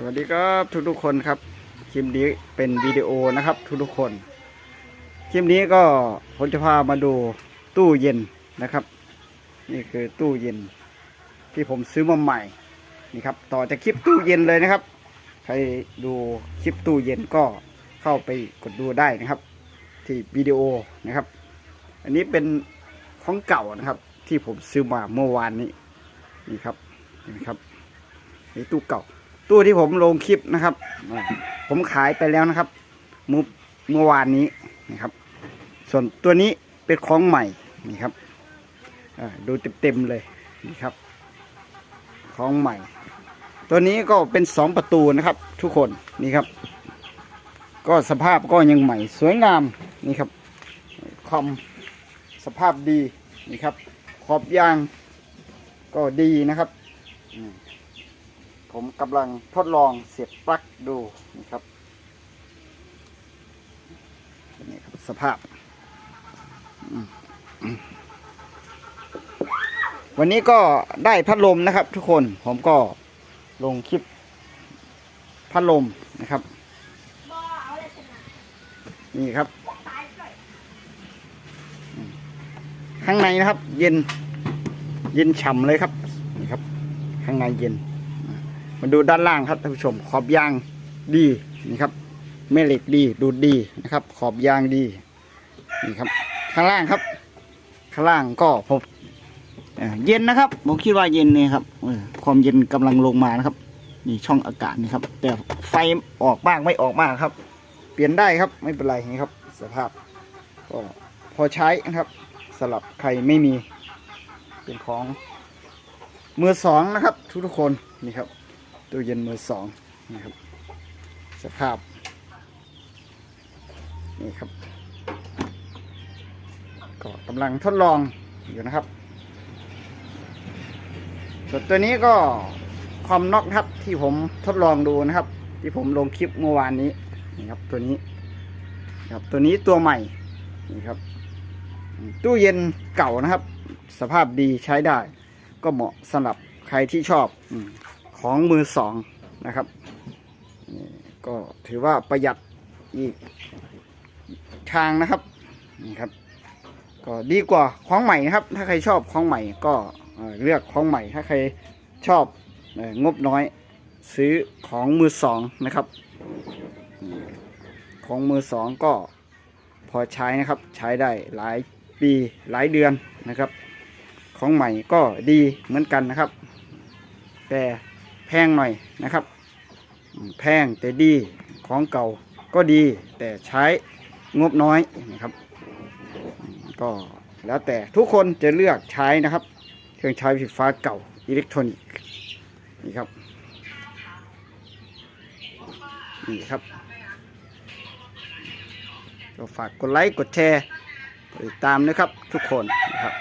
สวัสดีครับทุกทุกๆคนครับคลิปนี้เป็นวิดีโอนะครับทุกทุกๆคนคลิปนี้ก็ผมจะพามาดูตู้เย็นนะครับ นี่คือตู้เย็น ที่ผมซื้อมาใหม่นี่ครับต่อจากคลิปตู้เย็นเลยนะครับ ใครดูคลิปตู้เย็นก็เข้าไปกดดูได้นะครับ ที่วิดีโอนะครับ อันนี้เป็นของเก่านะครับ ที่ผมซื้อมาเมื่อวานนี้นี่ครับนี่ครับนี่ตู้เก่า ตู้ที่ผมลงคลิปนะครับ ผมขายไปแล้วนะครับเมื่อเมื่อวานนี้นะครับ ส่วนตัวนี้เป็นของใหม่นี่ครับดูเต็มๆเลยนี่ครับ ของใหม่ ตัวนี้ก็เป็นสองประตูนะครับ ทุกคนนี่ครับ ก็สภาพก็ยังใหม่ สวยงามนี่ครับคอมสภาพดีนี่ครับ ขอบยางก็ดีนะครับ ผมกำลังทดลองเสียบปลั๊กดูนะครับนี่ครับสภาพ วันนี้ก็ได้พัดลมนะครับ ทุกคนผมก็ลงคลิปพัดลมนะครับ นี่ครับ ข้างในนะครับ เย็น เย็นฉ่ำเลยครับ นี่ครับ ข้างในเย็น มาดูด้านล่างครับท่านผู้ชม ขอบยางดีนี่ครับแม่เหล็กดีดูดดีนะครับ ขอบยางดีนี่ครับ ข้างล่างครับ ข้างล่างก็ผมเอ่อเย็นนะครับผมคิดว่าเย็นนี่ครับความเย็นกำลังลงมานะครับนี่ช่องอากาศนี่ครับ แต่ไฟออกบ้างไม่ออกมากครับ เปลี่ยนได้ครับไม่เป็นไรนี่ครับ สภาพก็พอใช้นะครับสำหรับใครไม่มีเป็นของมือสองนะครับ ทุกทุกคนนี่ครับ ตู้เย็นมือสองนะครับ สภาพ นี่ครับ ก็กำลังทดลองอยู่นะครับ ส่วนตัวนี้ก็ความน็อกครับที่ผมทดลองดูนะครับ ที่ผมลงคลิปเมื่อวานนี้นี่ครับตัวนี้ครับตัวนี้ตัวใหม่นี่ครับ ตู้เย็นเก่านะครับ สภาพดีใช้ได้ ก็เหมาะสำหรับใครที่ชอบอ ของมือสองนะครับ ก็ถือว่าประหยัดอีกทางนะครับนี่ครับ ก็ดีกว่าของใหม่นะครับ ถ้าใครชอบของใหม่ก็เลือกของใหม่ ถ้าใครชอบงบน้อยซื้อของมือสองนะครับ ของมือสองก็พอใช้นะครับ ใช้ได้หลายปีหลายเดือนนะครับ ของใหม่ก็ดีเหมือนกันนะครับ แต่ แพงหน่อยนะครับ แพงแต่ดีของเก่าก็ดีแต่ใช้งบน้อยนะครับ ก็แล้วแต่ทุกคนจะเลือกใช้นะครับ เครื่องใช้ไฟฟ้าเก่าอิเล็กทรอนิกส์นี่ครับนี่ครับก็ฝากกดไลค์กดแชร์ติดตามนะครับทุกคนนะครับ